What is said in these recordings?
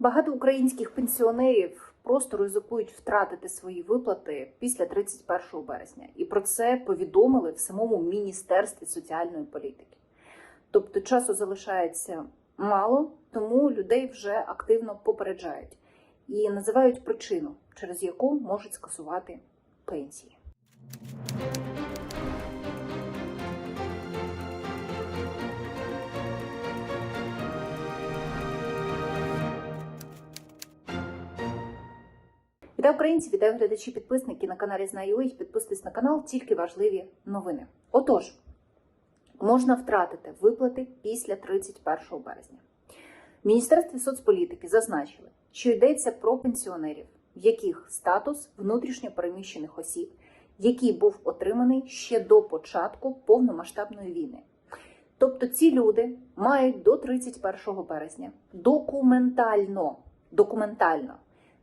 Багато українських пенсіонерів просто ризикують втратити свої виплати після 31 березня, і про це повідомили в самому Міністерстві соціальної політики. Тобто часу залишається мало, тому людей вже активно попереджають і називають причину, через яку можуть скасувати пенсії. Вітаю українці, вітаю глядачі, підписники на каналі Знаю. Підписуйтесь на канал, тільки важливі новини. Отож, можна втратити виплати після 31 березня. В Міністерстві соцполітики зазначили, що йдеться про пенсіонерів, в яких статус внутрішньо переміщених осіб, який був отриманий ще до початку повномасштабної війни. Тобто ці люди мають до 31 березня документально, документально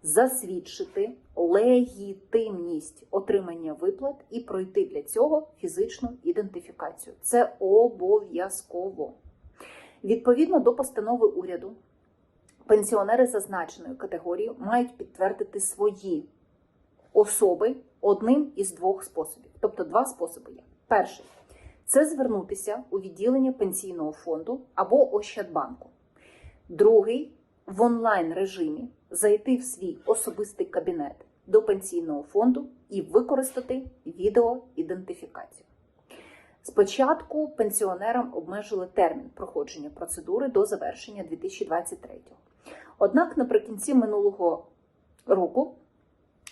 засвідчити легітимність отримання виплат і пройти для цього фізичну ідентифікацію. Це обов'язково. Відповідно до постанови уряду, пенсіонери зазначеної категорії мають підтвердити свої особи одним із двох способів. Тобто два способи є. Перший це звернутися у відділення пенсійного фонду або Ощадбанку. Другий в онлайн режимі зайти в свій особистий кабінет до пенсійного фонду і використати відеоідентифікацію. Спочатку пенсіонерам обмежили термін проходження процедури до завершення 2023-го. Однак наприкінці минулого року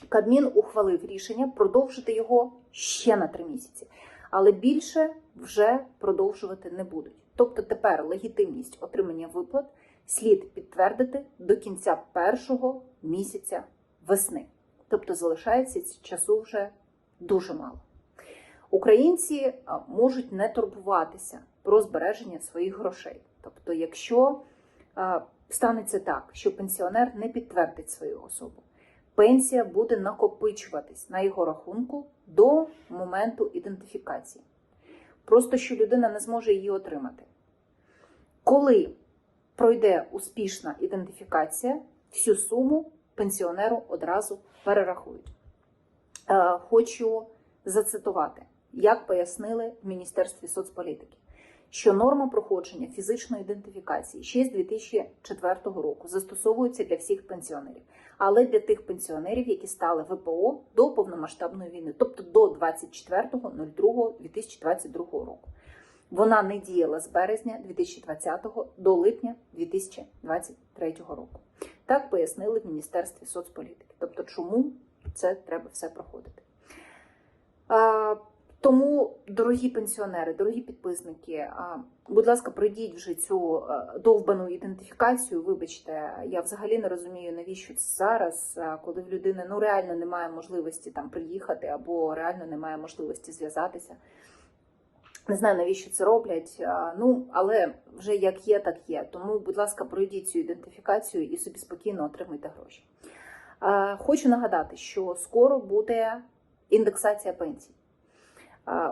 Кабмін ухвалив рішення продовжити його ще на три місяці, але більше вже продовжувати не будуть. Тобто тепер легітимність отримання виплат слід підтвердити до кінця першого місяця весни. Тобто залишається часу вже дуже мало. Українці можуть не турбуватися про збереження своїх грошей. Тобто, якщо станеться так, що пенсіонер не підтвердить свою особу, пенсія буде накопичуватись на його рахунку до моменту ідентифікації. Просто що людина не зможе її отримати. Коли пройде успішна ідентифікація, всю суму пенсіонеру одразу перерахують. Е, Хочу зацитувати, як пояснили в Міністерстві соцполітики, що норма проходження фізичної ідентифікації ще з 2004 року застосовується для всіх пенсіонерів, але для тих пенсіонерів, які стали ВПО до повномасштабної війни, тобто до 24.02.2022 року. Вона не діяла з березня 2020 до липня 2023 року. Так пояснили в Міністерстві соцполітики. Тобто, чому це треба все проходити. А, тому, дорогі пенсіонери, дорогі підписники, а, будь ласка, пройдіть вже цю довбану ідентифікацію. Вибачте, я взагалі не розумію, навіщо це зараз, коли в людини ну реально немає можливості там приїхати або реально немає можливості зв'язатися. Не знаю, навіщо це роблять. Ну, але вже як є, так є. Тому, будь ласка, пройдіть цю ідентифікацію і собі спокійно отримайте гроші. Хочу нагадати, що скоро буде індексація пенсій.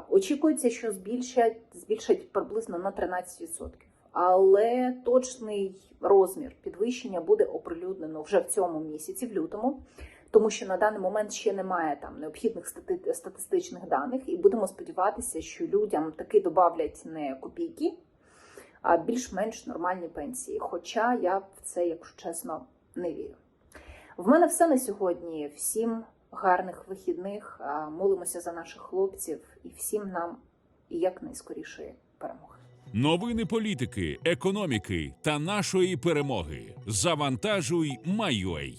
Очікується, що збільшать, збільшать приблизно на 13%. Але точний розмір підвищення буде оприлюднено вже в цьому місяці, в лютому тому що на даний момент ще немає там необхідних стати- статистичних даних, і будемо сподіватися, що людям таки додавлять не копійки, а більш-менш нормальні пенсії. Хоча я в це, якщо чесно, не вірю. В мене все на сьогодні. Всім гарних вихідних. Молимося за наших хлопців і всім нам якнайскорішої перемоги. Новини політики, економіки та нашої перемоги. Завантажуй Майой.